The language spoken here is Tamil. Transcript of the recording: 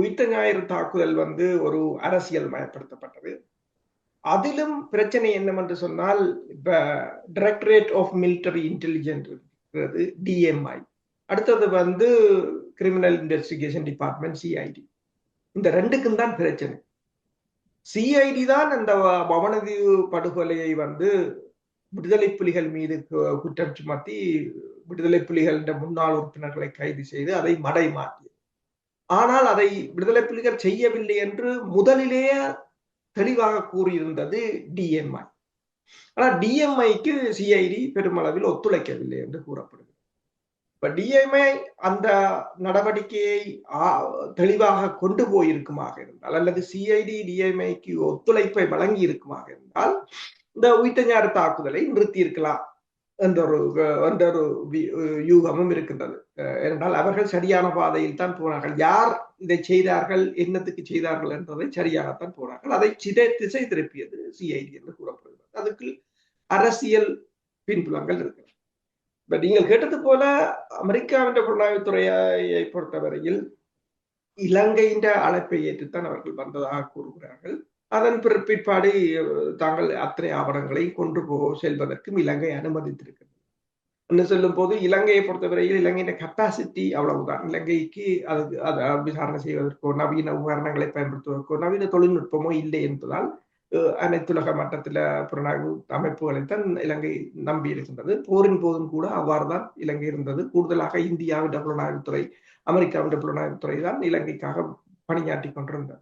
உயிர்த்த ஞாயிறு தாக்குதல் வந்து ஒரு அரசியல் மயப்படுத்தப்பட்டது. அதிலும் பிரச்சனை என்னவென்று சொன்னால் இப்ப டைரக்டரேட் ஆஃப் மிலிட்டரி இன்டெலிஜென்ஸ் இருக்கிறது டிஎம்ஐ அடுத்தது வந்து கிரிமினல் இன்வெஸ்டிகேஷன் டிபார்ட்மெண்ட் சிஐடி இந்த ரெண்டுக்கும் தான் பிரச்சனை. சிஐடி தான் அந்த பவனதீவு படுகொலையை வந்து விடுதலை புலிகள் மீது குற்றம் சுமத்தி விடுதலை புலிகள் முன்னாள் உறுப்பினர்களை கைது செய்து அதை மடை மாற்றியது. ஆனால் அதை விடுதலை புலிகள் செய்யவில்லை என்று முதலிலேயே தெளிவாக கூறியிருந்தது டிஎம்ஐ ஆனால் டிஎம்ஐக்கு சிஐடி பெருமளவில் ஒத்துழைக்கவில்லை என்று கூறப்படுகிறது. இப்ப டிஎம்ஐ அந்த நடவடிக்கையை தெளிவாக கொண்டு போயிருக்குமாக இருந்தால் அல்லது சிஐடி டிஎம்ஐக்கு ஒத்துழைப்பை வழங்கி இருக்குமாக இருந்தால் இந்த உயிர்த்தஞ்சாறு தாக்குதலை நிறுத்தியிருக்கலாம். என்ற ஒரு என்ற ஒரு யூகமும் இருக்கின்றது. என்றால் அவர்கள் சரியான பாதையில் தான் போனார்கள். யார் இதை செய்தார்கள் என்னத்துக்கு செய்தார்கள் என்றதை சரியாகத்தான் போனார்கள். அதை சிதை திசை திருப்பியது சிஐடி என்று கூறப்படுகிறது. அதுக்கு அரசியல் பின்புலங்கள் இருக்கிறது இப்ப நீங்கள் கேட்டது போல அமெரிக்காவின் புலனாய்வுத்துறையை பொறுத்தவரையில் இலங்கையின் அழைப்பை ஏற்றுத்தான் அவர்கள் வந்ததாக கூறுகிறார்கள். அதன் பிற்பாடு தாங்கள் அத்தனை ஆவணங்களை கொண்டு போ செல்வதற்கும் இலங்கை அனுமதித்திருக்கிறது. என்று சொல்லும் போது இலங்கையை பொறுத்தவரையில் இலங்கையின் கெப்பாசிட்டி அவ்வளவுதான். இலங்கைக்கு அது அதை விசாரணை செய்வதற்கோ நவீன உபகரணங்களை பயன்படுத்துவதற்கோ நவீன தொழில்நுட்பமோ இல்லை என்பதால் அனைத்துலக மட்டத்தில் புலனாய்வு அமைப்புகளைத்தான் இலங்கை நம்பி இருக்கின்றது. போரின் போதும் கூட அவ்வாறு தான் இலங்கை இருந்தது. கூடுதலாக இந்தியாவின் புலனாய்வுத்துறை அமெரிக்காவின் புலனாய்வுத்துறை தான் இலங்கைக்காக பணியாற்றி கொண்டிருந்தது.